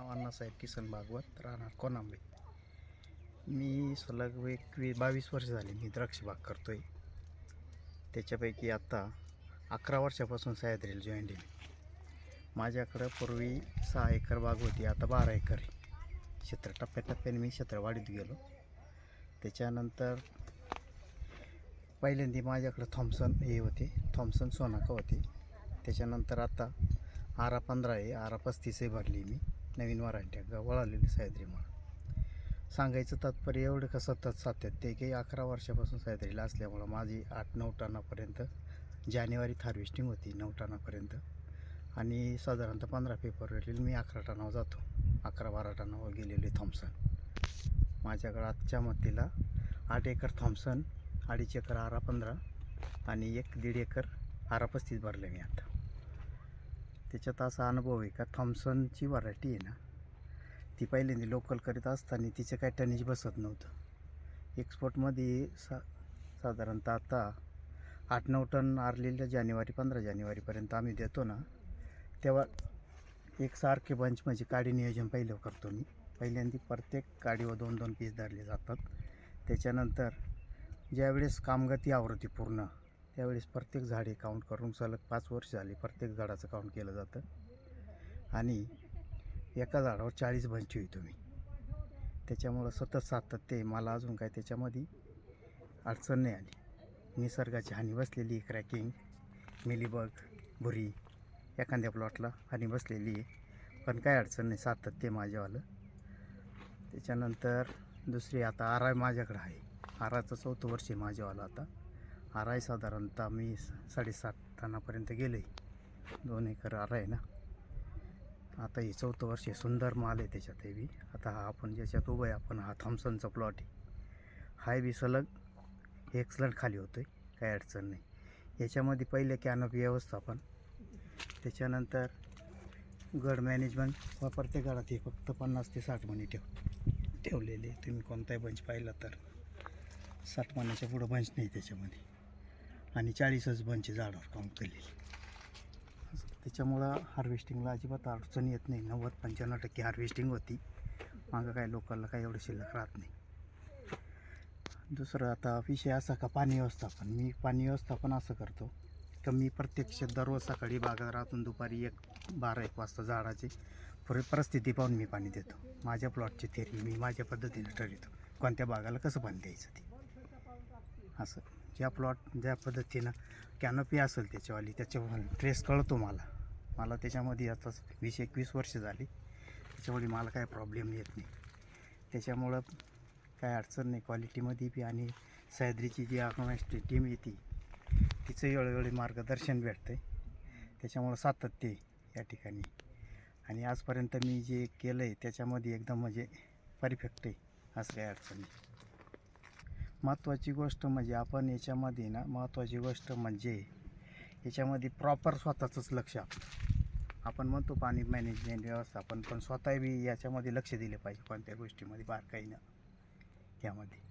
नाव अण्णासाहेब किसन भागवत राहणार कोनांबे. मी सलग एकवीस बावीस वर्ष झाली मी द्राक्ष बाग करतो आहे त्याच्यापैकी आत्ता अकरा वर्षापासून सह्याद्रीला जॉईन आहे माझ्याकडं पूर्वी सहा एकर बाग होती आता बारा एकर क्षेत्र टप्प्याटप्प्याने मी क्षेत्र वाढीत गेलो. त्याच्यानंतर पहिल्यांदा माझ्याकडं थॉम्सन हे होते थॉम्सन सोनाका होते. त्याच्यानंतर आता आरा पंधरा आहे आरा पस्तीसही भरली मी. नवीन वरायट्या ग सह्याद्री सायद्रीमुळं सांगायचं तात्पर्य एवढं का सतत सातत्य की अकरा वर्षापासून सह्याद्रीला असल्यामुळं माझी आठ नऊ टनापर्यंत जानेवारीत हार्वेस्टिंग होती नऊ टनापर्यंत. आणि साधारणतः पंधरा फेब्रुवारीला मी अकरा टनावर जातो. अकरा बारा टनावर गेलेले थॉम्सन माझ्याकडं आजच्या मतीला आठ एकर थॉम्सन अडीच एकर आरा पंधरा आणि एक दीड एकर आरा पस्तीस भरले मी आता. त्याच्यात असा अनुभव आहे का? थॉम्सनची व्हरायटी आहे ना. ती पहिल्यांदा लोकल करीत असताना तिचं काय टनेज बसत नव्हतं. एक्सपोर्टमध्ये सा साधारणतः आता आठ नऊ टन आरलेल्या जानेवारी पंधरा जानेवारीपर्यंत आम्ही देतो ना तेव्हा एक सारखे बंच म्हणजे काडी नियोजन पहिलं करतो मी. पहिल्यांदा प्रत्येक काडीवर दोन दोन पीस धरले जातात. त्याच्यानंतर ज्यावेळेस कामगती आवृत्ती पूर्ण त्यावेळेस प्रत्येक झाडे काउंट करून सलग पाच वर्ष झाली प्रत्येक झाडाचं काउंट केलं जातं. आणि एका झाडावर चाळीस बंची होई तुम्ही. त्याच्यामुळं सतत सातत्य मला अजून काय त्याच्यामध्ये अडचण नाही आली. निसर्गाची हानी बसलेली आहे. क्रॅकिंग मिलीबग भुरी एखाद्या प्लॉटला हानी बसलेली आहे. पण काय अडचण नाही. सातत्य माझ्यावालं. त्याच्यानंतर दुसरी आता आरा माझ्याकडं आहे. आराचं चौथं वर्ष आहे माझ्यावालं आता. आराय साधारणतः मी साडेसात टनापर्यंत गेलो आहे दोन एकर आरा आहे ना. आता हे चौथं वर्ष सुंदर माल आहे त्याच्यात हे बी. आता हा आपण ज्याच्यात उभं आहे आपण हा थॉम्सनचा प्लॉट आहे. हाय बी सलग एक्सलंट खाली होतो आहे काही अडचण नाही. याच्यामध्ये पहिले कॅनोपी व्यवस्थापन त्याच्यानंतर गड मॅनेजमेंट व प्रत्येक गडात हे फक्त पन्नास ते साठ मणी ठेव ठेवलेले. तुम्ही कोणताही बंच पाहिला तर साठ मण्याच्या पुढं बंच नाही त्याच्यामध्ये. आणि चाळीसच बंच झाडावर काम केलेली. असं त्याच्यामुळं हार्वेस्टिंगला अजिबात अडचण येत नाही. नव्वद पंच्याण्णव टक्के हार्वेस्टिंग होती. मागं काय लोकांना काय एवढं शिल्लक राहत नाही. दुसरं आता विषय असा का पाणी व्यवस्थापन. मी पाणी व्यवस्थापन असं करतो का मी प्रत्यक्ष दररोज सकाळी बाजारातून दुपारी एक बारा एक वाजता झाडाची पुरे परिस्थिती पाहून मी पाणी देतो. माझ्या प्लॉटची थेरी मी माझ्या पद्धतीने ठरवतो. कोणत्या बागाला कसं पाणी द्यायचं ते? असं. ज्या प्लॉट ज्या पद्धतीनं कॅनोपी असेल त्याच्यावाली त्याच्या ट्रेस कळतो मला. मला त्याच्यामध्ये आता वीस एकवीस वर्ष झाली. त्याच्यामुळे मला काय प्रॉब्लेम येत नाही. त्याच्यामुळं काय अडचण नाही. क्वालिटीमध्ये बी आणि सह्याद्रीची जी आकमाची टीम येते तिचं वेळोवेळी मार्गदर्शन भेटतं आहे त्याच्यामुळं सातत्य आहे या ठिकाणी. आणि आजपर्यंत मी जे केलं आहे त्याच्यामध्ये एकदम म्हणजे परफेक्ट आहे. असं काही अडचण नाही. महत्त्वाची गोष्ट म्हणजे आपण याच्यामध्ये ना महत्त्वाची गोष्ट म्हणजे याच्यामध्ये प्रॉपर स्वतःचंच लक्ष आपण म्हणतो पाणी मॅनेजमेंट व्यवस्थापन पण स्वतः बी याच्यामध्ये लक्ष दिले पाहिजे कोणत्या गोष्टीमध्ये बारकाईनं यामध्ये.